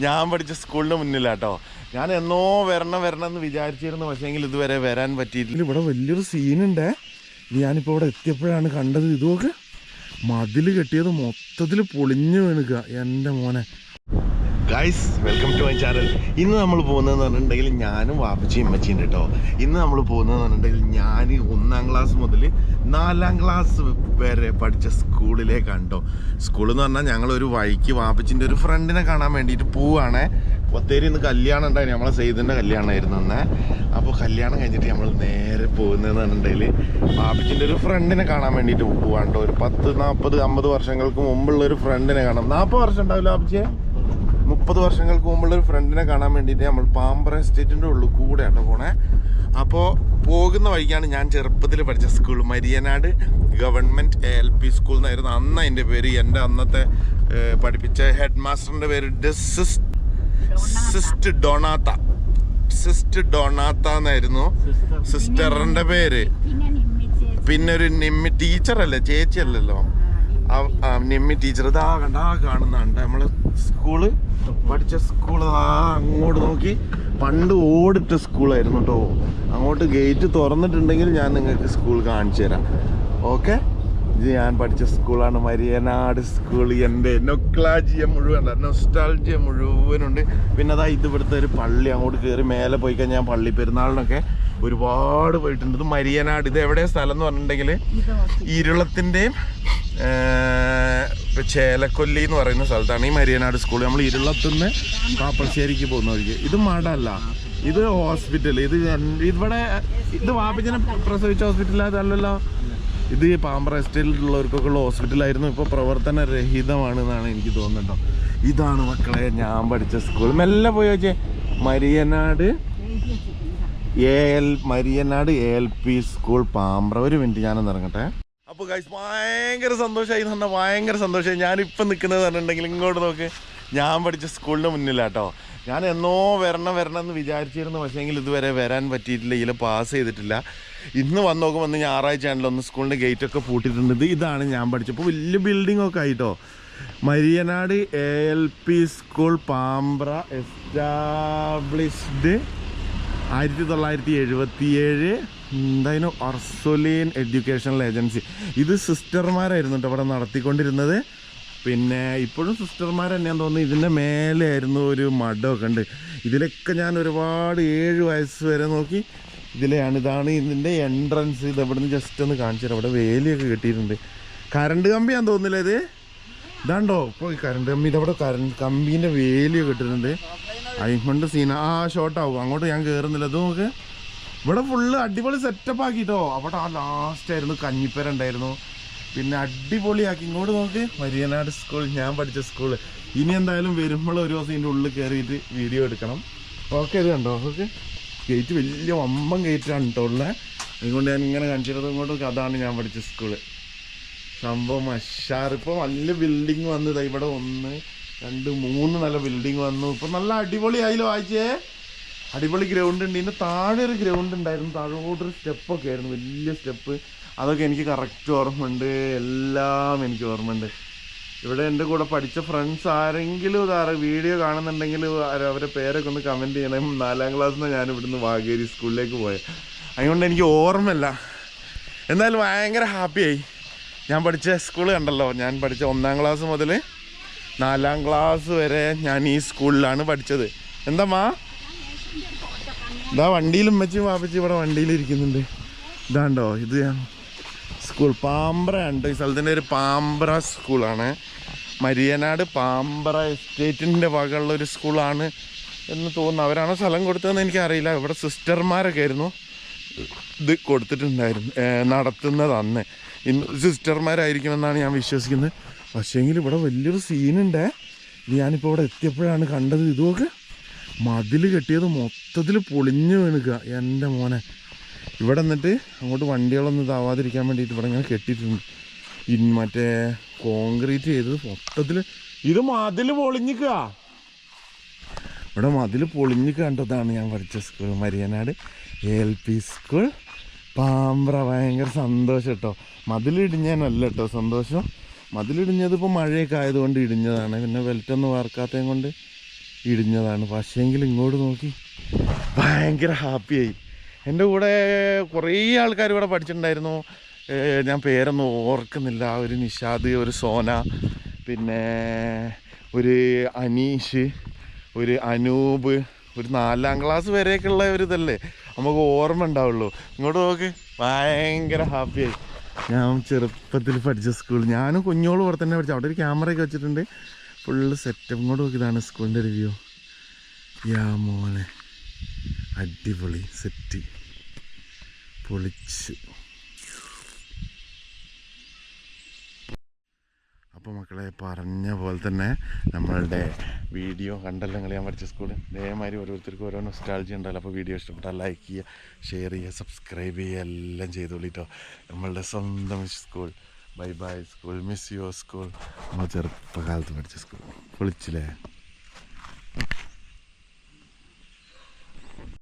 ഞാൻ പഠിച്ച സ്കൂളിന് മുന്നിലാട്ടോ. ഞാൻ എന്നോ വരണം വരണം എന്ന് വിചാരിച്ചിരുന്നു. പക്ഷേങ്കിൽ ഇതുവരെ വരാൻ പറ്റിയിട്ടില്ല ഇവിടെ വലിയൊരു സീനുണ്ടേ ഞാനിപ്പോൾ ഇവിടെ എത്തിയപ്പോഴാണ് കണ്ടത്. ഇതുമൊക്കെ മതിൽ കെട്ടിയത് മൊത്തത്തിൽ പൊളിഞ്ഞു വീണുക. എന്റെ മോനെ. Guys welcome to my channel ഇന്ന് നമ്മൾ പോകുന്നതെന്ന് പറഞ്ഞിട്ടുണ്ടെങ്കിൽ ഞാനും വാപ്പച്ചിയും അമ്മച്ചിയും കേട്ടോ ഇന്ന് നമ്മൾ പോകുന്നതെന്ന് പറഞ്ഞിട്ടുണ്ടെങ്കിൽ ഞാൻ ഒന്നാം ക്ലാസ് മുതൽ നാലാം ക്ലാസ് വരെ പഠിച്ച സ്കൂളിലേക്കാണ് കേട്ടോ സ്കൂളെന്ന് പറഞ്ഞാൽ ഞങ്ങളൊരു വഴിക്ക് വാപ്പച്ചിന്റെ ഒരു ഫ്രണ്ടിനെ കാണാൻ വേണ്ടിയിട്ട് പോവുകയാണേ ഒത്തേരി ഇന്ന് കല്യാണം ഉണ്ടായി നമ്മളെ സെയ്തിന്റെ കല്യാണമായിരുന്നു അന്ന്. അപ്പോൾ കല്യാണം കഴിഞ്ഞിട്ട് നമ്മൾ നേരെ പോകുന്നതെന്ന് പറഞ്ഞിട്ടുണ്ടെങ്കിൽ വാപ്പച്ചിന്റെ ഒരു ഫ്രണ്ടിനെ കാണാൻ വേണ്ടിയിട്ട് പോവാണ്ടോ ഒരു പത്ത് നാൽപ്പത് അമ്പത് വർഷങ്ങൾക്ക് മുമ്പുള്ള ഒരു ഫ്രണ്ടിനെ കാണാം. നാൽപ്പത് വർഷം ഉണ്ടാവില്ല വാപ്പച്ചിയെ? മുപ്പത് വർഷങ്ങൾക്ക് മുമ്പുള്ള ഒരു ഫ്രണ്ടിനെ കാണാൻ വേണ്ടിയിട്ട് നമ്മൾ പാമ്പറ എസ്റ്റേറ്റിന്റെ ഉള്ളിൽ കൂടെ ആട്ടോ പോണേ. അപ്പോൾ പോകുന്ന വഴിക്കാണ് ഞാൻ ചെറുപ്പത്തിൽ പഠിച്ച school Marianad government L P school എന്നായിരുന്നു. അന്ന് അതിന്റെ പേര് എന്റെ അന്നത്തെ പഠിപ്പിച്ച ഹെഡ് മാസ്റ്ററിന്റെ പേര് സിസ്റ്റ് ഡൊണാത്ത സിസ്റ്റ് ഡൊണാത്ത എന്നായിരുന്നു സിസ്റ്ററിന്റെ പേര്. പിന്നെ ഒരു നിമ്മി ടീച്ചറല്ലേ ചേച്ചി അല്ലല്ലോ? ആ- ആ നിമ്മി ടീച്ചർ ഇതാ കണ്ടാ കാണുന്നുണ്ട് നമ്മൾ സ്കൂൾ പഠിച്ച സ്കൂൾ അങ്ങോട്ട് നോക്കി. പണ്ട് ഓടിട്ട സ്കൂളായിരുന്നു കേട്ടോ അങ്ങോട്ട് ഗേറ്റ് തുറന്നിട്ടുണ്ടെങ്കിൽ ഞാൻ നിങ്ങൾക്ക് സ്കൂൾ കാണിച്ചു തരാം. ഓക്കെ ഇത് ഞാൻ പഠിച്ച സ്കൂളാണ് മരിയനാട് സ്കൂൾ എന്റെ നൊക്ലാജിയ മുഴുവൻ നൊസ്റ്റാൾജിയ മുഴുവനുണ്ട്. പിന്നെ അതാ ഇത് ഇവിടുത്തെ ഒരു പള്ളി. അങ്ങോട്ട് കയറി മേലെ പോയി കഴിഞ്ഞാൽ പള്ളി. പെരുന്നാളിനൊക്കെ ഒരുപാട് പോയിട്ടുണ്ട്. ഇത് മരിയനാട്. ഇത് എവിടെ സ്ഥലം എന്ന് പറഞ്ഞിട്ടുണ്ടെങ്കിൽ ഇരുളത്തിന്റെയും ഇപ്പം ചേലക്കൊല്ലി എന്ന് പറയുന്ന സ്ഥലത്താണ് ഈ മരിയനാട് സ്കൂൾ നമ്മൾ ഇരുളത്തുനിന്ന് പാപ്പശ്ശേരിക്ക് പോകുന്ന വഴിക്ക്. ഇത് മടല്ല ഇത് ഹോസ്പിറ്റൽ ഇത് ഇവിടെ ഇത് വാപ്പിച്ചനെ പ്രസവിച്ച ഹോസ്പിറ്റൽ ഇത് പാമ്പറ എസ്റ്റേറ്റിലുള്ളവർക്കൊക്കെ ഉള്ള ഹോസ്പിറ്റലായിരുന്നു. ഇപ്പോൾ പ്രവർത്തന രഹിതമാണ് എന്നാണ് എനിക്ക് തോന്നുന്നുണ്ടോ ഇതാണ് മക്കളെ ഞാൻ പഠിച്ച സ്കൂൾ മെല്ലെ പോയി വെച്ചേ Marianad A L Marianad A L P school Pambra. ഒരു മിനിറ്റ് ഞാനൊന്ന് ഇറങ്ങട്ടെ. അപ്പോൾ ഗൈസ് ഭയങ്കര സന്തോഷമായി എന്ന് പറഞ്ഞാൽ ഭയങ്കര സന്തോഷമായി. ഞാനിപ്പം നിൽക്കുന്നത് പറഞ്ഞിട്ടുണ്ടെങ്കിൽ ഇങ്ങോട്ട് നോക്ക്. ഞാൻ പഠിച്ച സ്കൂളിന് മുന്നിലാട്ടോ. ഞാൻ എന്നോ വരണം വരണം എന്ന് വിചാരിച്ചിരുന്നു. പക്ഷേങ്കിൽ ഇതുവരെ വരാൻ പറ്റിയിട്ടില്ല ഇതിൽ പാസ് ചെയ്തിട്ടില്ല. ഇന്ന് വന്ന് നോക്കുമ്പോൾ വന്ന് ഞായറാഴ്ച ആണല്ലോ ഒന്ന് സ്കൂളിന്റെ ഗേറ്റൊക്കെ പൂട്ടിയിട്ടുണ്ട്. ഇത് ഇതാണ് ഞാൻ പഠിച്ചപ്പോൾ വലിയ ബിൽഡിംഗ് ഒക്കെ ആയിട്ടോ. Marianad A L P school Pambra established ആയിരത്തി തൊള്ളായിരത്തി എഴുപത്തിയേഴ് എന്തായാലും അർസൊലീൻ എഡ്യൂക്കേഷണൽ ഏജൻസി. ഇത് സിസ്റ്റർമാരായിരുന്നു കേട്ടോ ഇവിടെ നടത്തിക്കൊണ്ടിരുന്നത്. പിന്നെ ഇപ്പോഴും സിസ്റ്റർമാർ തന്നെയാന്ന് തോന്നുന്നു. ഇതിന്റെ മേലെയായിരുന്നു ഒരു മഠമൊക്കെ ഉണ്ട്. ഇതിലൊക്കെ ഞാൻ ഒരുപാട് ഏഴ് വയസ്സ് വരെ നോക്കി ഇതിലെയാണ്. ഇതാണ് ഇതിന്റെ എൻട്രൻസ് ഇത് ഇവിടുന്ന് ജസ്റ്റ് ഒന്ന് കാണിച്ചു ഇവിടെ വേലിയൊക്കെ കെട്ടിയിട്ടുണ്ട്. കറണ്ട് കമ്പിയാന്ന് തോന്നുന്നില്ല ഇത്? ഇതാണ്ടോ? ഇപ്പോൾ കറണ്ട് കമ്പി ഇതവിടെ കറണ്ട് കമ്പീന്റെ വേലിയൊക്കെ ഇട്ടിട്ടുണ്ട്. അതുകൊണ്ട് സീന. ആ ഷോർട്ട് ആവും. അങ്ങോട്ട് ഞാൻ കേറുന്നില്ല. ഇത് നോക്ക്. ഇവിടെ ഫുള്ള് അടിപൊളി സെറ്റപ്പ് ആക്കിട്ടോ. അവിടെ ആ ലാസ്റ്റ് ആയിരുന്നു. കഞ്ഞിപ്പര ഉണ്ടായിരുന്നു. പിന്നെ അടിപൊളിയാക്കി. ഇങ്ങോട്ട് നോക്ക്. മരിയനാട് സ്കൂൾ ഞാൻ പഠിച്ച സ്കൂൾ ഇനി എന്തായാലും വരുമ്പോൾ ഒരു ദിവസം ഇതിന്റെ ഉള്ളിൽ കയറിയിട്ട് വീഡിയോ എടുക്കണം. ഓക്കെ ഇത് കണ്ടോ? ഓക്കെ ഗേറ്റ് വലിയ വമ്പം ഗേറ്റാണ് കേട്ടോ ഉള്ളത് അതുകൊണ്ട് ഞാൻ ഇങ്ങനെ കാണിച്ചിരുന്നത്. ഇങ്ങോട്ട് അതാണ് ഞാൻ പഠിച്ച സ്കൂൾ സംഭവം അഷാർ ഇപ്പോൾ നല്ല ബിൽഡിങ് വന്നു ദാ ഇവിടെ ഒന്ന് രണ്ട് മൂന്ന് നല്ല ബിൽഡിംഗ് വന്നു. ഇപ്പൊ നല്ല അടിപൊളി ആയില്ലോ ആഴ്ചയെ അടിപൊളി ഗ്രൗണ്ട് ഉണ്ട്. ഇതിന്റെ താഴെ ഒരു ഗ്രൗണ്ട് ഉണ്ടായിരുന്നു. താഴോട്ടൊരു സ്റ്റെപ്പൊക്കെ ആയിരുന്നു. വലിയ സ്റ്റെപ്പ് അതൊക്കെ എനിക്ക് കറക്റ്റ് ഓർമ്മയുണ്ട്. എല്ലാം എനിക്ക് ഓർമ്മയുണ്ട്. ഇവിടെ എന്റെ കൂടെ പഠിച്ച ഫ്രണ്ട്സ് ആരെങ്കിലും ഇതാറ് വീഡിയോ കാണുന്നുണ്ടെങ്കിൽ അവരെ പേരൊക്കെ ഒന്ന് കമന്റ് ചെയ്യണം. നാലാം ക്ലാസ്സിൽ നിന്ന് ഞാൻ ഇവിടുന്ന് വാഗേരി സ്കൂളിലേക്ക് പോയത് അതുകൊണ്ട് എനിക്ക് ഓർമ്മയില്ല. എന്നാലും ഭയങ്കര ഹാപ്പിയായി ഞാൻ പഠിച്ച സ്കൂൾ കണ്ടല്ലോ. ഞാൻ പഠിച്ച ഒന്നാം ക്ലാസ് മുതൽ നാലാം ക്ലാസ് വരെ ഞാൻ ഈ സ്കൂളിലാണ് പഠിച്ചത്. എന്താ ഇതാ വണ്ടിയിലും വെച്ച് വാപ്പച്ചി ഇവിടെ വണ്ടിയിൽ ഇരിക്കുന്നുണ്ട്. ഇതാണ്ടോ ഇത് സ്കൂൾ പാമ്പ്ര ഉണ്ട് ഈ സ്ഥലത്തിന്റെ ഒരു പാമ്പ്ര സ്കൂളാണ് മരിയനാട് പാമ്പ്ര എസ്റ്റേറ്റിന്റെ വകയുള്ള ഒരു സ്കൂളാണ് എന്ന് തോന്നുന്നു. അവരാണോ സ്ഥലം കൊടുത്തതെന്ന് എനിക്കറിയില്ല. ഇവിടെ സിസ്റ്റർമാരൊക്കെ ആയിരുന്നു. ഇത് കൊടുത്തിട്ടുണ്ടായിരുന്നു. നടത്തുന്നത് അന്ന് ഇന്ന് സിസ്റ്റർമാരായിരിക്കുമെന്നാണ് ഞാൻ വിശ്വസിക്കുന്നത്. പക്ഷേങ്കിൽ ഇവിടെ വലിയൊരു സീനുണ്ടേ. ഞാനിപ്പോൾ ഇവിടെ എത്തിയപ്പോഴാണ് കണ്ടത്. ഇതുമൊക്കെ മതിൽ കെട്ടിയത് മൊത്തത്തിൽ പൊളിഞ്ഞു വീണുക. എന്റെ മോനെ. ഇവിടെ എന്നിട്ട് അങ്ങോട്ട് വണ്ടികളൊന്നും ഇതാവാതിരിക്കാൻ വേണ്ടിയിട്ട് ഇവിടെ ഇങ്ങനെ കെട്ടിയിട്ടുണ്ട്. ഇൻ മറ്റേ കോൺക്രീറ്റ് ചെയ്തത് മൊത്തത്തിൽ ഇത് മതിൽ പൊളിഞ്ഞിക്കുക ഇവിടെ മതിൽ പൊളിഞ്ഞ് കണ്ടതാണ് ഞാൻ പഠിച്ച school Marianad L P school. Pambra ഭയങ്കര സന്തോഷം കേട്ടോ. മതിലിടിഞ്ഞാനല്ല കേട്ടോ സന്തോഷം. മതിലിടിഞ്ഞത് ഇപ്പോൾ മഴയൊക്കെ ആയതുകൊണ്ട് ഇടിഞ്ഞതാണ്. പിന്നെ വെൽറ്റൊന്നും വാർക്കാത്തതും കൊണ്ട് ഇടിഞ്ഞതാണ്. പക്ഷേങ്കിൽ ഇങ്ങോട്ട് നോക്കി ഭയങ്കര ഹാപ്പിയായി. എന്റെ കൂടെ കുറേ ആൾക്കാർ ഇവിടെ പഠിച്ചിട്ടുണ്ടായിരുന്നു. ഞാൻ പേരൊന്നും ഓർക്കുന്നില്ല. ഒരു നിഷാദ് ഒരു സോന പിന്നെ ഒരു അനീഷ് ഒരു അനൂപ് ഒരു നാലാം ക്ലാസ് വരെയൊക്കെയുള്ള ഒരു ഇതല്ലേ. നമുക്ക് ഓർമ്മ ഉണ്ടാവുള്ളൂ. ഇങ്ങോട്ട് നോക്ക്. ഭയങ്കര ഹാപ്പിയായി. ഞാൻ ചെറുപ്പത്തിൽ പഠിച്ച സ്കൂൾ. ഞാനും കുഞ്ഞോളും ഇവിടെ തന്നെ പഠിച്ചു. അവിടെ ഒരു ക്യാമറയൊക്കെ വെച്ചിട്ടുണ്ട്. ഫുള്ള് സെറ്റപ്പും കൂടെ നോക്കിയതാണ് സ്കൂളിന്റെ റിവ്യൂ യാ മോനെ. അടിപൊളി സെറ്റ് പൊളിച്ച്. അപ്പോൾ മക്കളെ പറഞ്ഞ പോലെ തന്നെ നമ്മളുടെ വീഡിയോ കണ്ടല്ലോ ഞാൻ പഠിച്ച സ്കൂളിൽ. ഇതേമാതിരി ഓരോരുത്തർക്കും ഓരോ നൊസ്റ്റാളജി ഉണ്ടല്ലോ. അപ്പോൾ വീഡിയോ ഇഷ്ടപ്പെട്ടാൽ ലൈക്ക് ചെയ്യുക ഷെയർ ചെയ്യുക സബ്സ്ക്രൈബ് ചെയ്യുക എല്ലാം ചെയ്തോളിട്ടോ നമ്മളുടെ സ്വന്തം school bye bye school miss your school നമ്മൾ ചെറുപ്പകാലത്ത് പഠിച്ച സ്കൂൾ പൊളിച്ചില്ലേ?